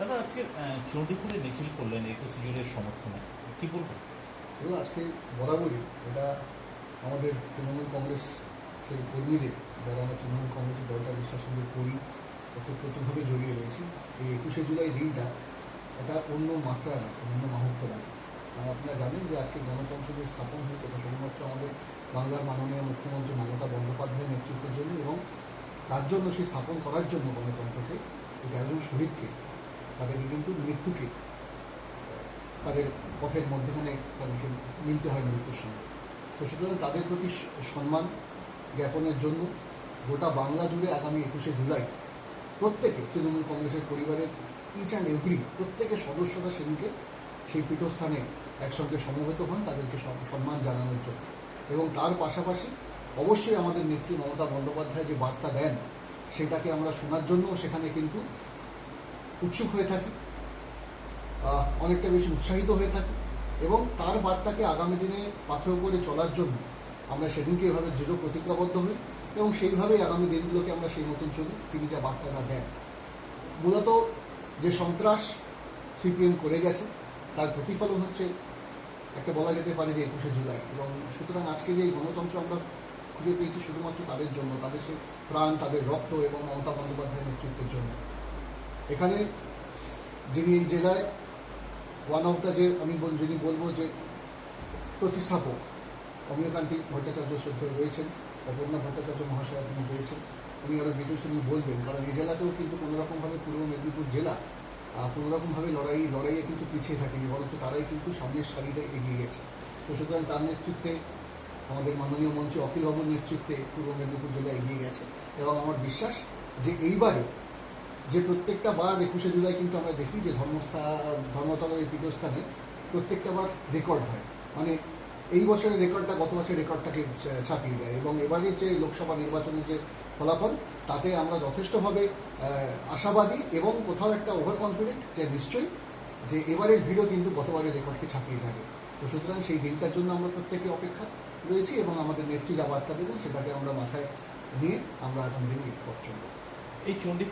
দাদা আজকে চণ্ডীপুরে মিছিল করলেন একুশে জুনের সমর্থনে। কি বলবেন? এবং আজকে বরাবরই এটা আমাদের তৃণমূল কংগ্রেস সেই কর্মীদের, যারা আমরা তৃণমূল কংগ্রেসের দলটা বিশ্বাসের সঙ্গে করি, ওতপ্রোতভাবে জড়িয়ে রয়েছি। এই একুশে জুলাই দিনটা এটা অন্য মাত্রা রাখে, অন্য মাহাত্ম রাখে। কারণ আপনারা জানেন যে আজকে গণতন্ত্র যে স্থাপন হয়েছে, এটা শুধুমাত্র আমাদের বাংলার মাননীয় মুখ্যমন্ত্রী মমতা বন্দ্যোপাধ্যায়ের নেতৃত্বের জন্য এবং তার জন্য সেই স্থাপন করার জন্য গণতন্ত্রকে, এই তেরোজন শহীদকে তাদেরকে কিন্তু মৃত্যুকে, তাদের পথের মধ্যখানে তাদেরকে মিলতে হয় মৃত্যুর সঙ্গে। তো সুতরাং তাদের প্রতি সম্মান জ্ঞাপনের জন্য গোটা বাংলা জুড়ে আগামী একুশে জুলাই প্রত্যেকে, তৃণমূল কংগ্রেসের পরিবারের ইচ অ্যান্ড এভরি প্রত্যেকের সদস্যরা সেদিনকে সেই পীঠস্থানে একসঙ্গে সমবেত হন, তাদেরকে সম্মান জানানোর জন্য। এবং তার পাশাপাশি অবশ্যই আমাদের নেত্রী মমতা বন্দ্যোপাধ্যায় যে বার্তা দেন, সেটাকে আমরা শোনার জন্য সেখানে কিন্তু উৎসুক হয়ে থাকি অনেকটা বেশি উৎসাহিত হয়ে থাকি এবং তার বার্তাকে আগামী দিনে পাথর করে চলার জন্য আমরা সেদিনকে এভাবে দৃঢ় প্রতিজ্ঞাবদ্ধ হই এবং সেইভাবেই আগামী দিনগুলোকে আমরা সেই মতন চলি, তিনি যা বার্তাটা দেন। মূলত যে সন্ত্রাস সিপিএম করে গেছে, তার প্রতিফলন হচ্ছে একটা বলা যেতে পারে যে একুশে জুলাই এবং সুতরাং আজকে যে গণতন্ত্র আমরা খুঁজে পেয়েছি শুধুমাত্র তাদের জন্য, তাদের সে প্রাণ, তাদের রক্ত এবং মমতা বন্দ্যোপাধ্যায়ের নেতৃত্বের জন্য এখানে যিনি জেলায় ওয়ান অফ দ্য যে আমি যিনি বলব যে প্রতিস্থাপক অমিয়কান্তি ভট্টাচার্য শ্রদ্ধ রয়েছেন, অপর্ণা ভট্টাচার্য মহাশয়া তিনি রয়েছেন। উনি আরও ডিটেলস উনি বলবেন, কারণ এই জেলাতেও কিন্তু কোনোরকমভাবে পূর্ব মেদিনীপুর জেলা কোনোরকমভাবে লড়াই লড়াইয়ে কিন্তু পিছিয়ে থাকেনি, বরঞ্চ তারাই কিন্তু সামনের সারিতে এগিয়ে গেছে। তো সুতরাং তার নেতৃত্বে, আমাদের মাননীয় মন্ত্রী অখিল বাবুর নেতৃত্বে পূর্ব মেদিনীপুর জেলা এগিয়ে গেছে। এবং আমার বিশ্বাস যে এইবারে যে প্রত্যেকটা বার একুশে জুলাই কিন্তু আমরা দেখি যে ধর্মস্থা, ধর্মতলার এই পীঠস্থানে প্রত্যেকটা বার রেকর্ড হয়। মানে এই বছরের রেকর্ডটা গত বছরের রেকর্ডটাকে ছাপিয়ে দেয় এবং এবারে যে লোকসভা নির্বাচনের যে ফলাফল, তাতে আমরা যথেষ্টভাবে আশাবাদী এবং কোথাও একটা ওভার কনফিডেন্ট যে নিশ্চয়ই যে এবারের ভিড়ও কিন্তু গতবারের রেকর্ডকে ছাপিয়ে যাবে। তো সুতরাং সেই দিনটার জন্য আমরা প্রত্যেকে অপেক্ষা রয়েছি এবং আমাদের নেত্রী যা বার্তা দেবেন সেটাকে আমরা মাথায় নিয়ে আমরা এখন দিন পথ এই চণ্ডী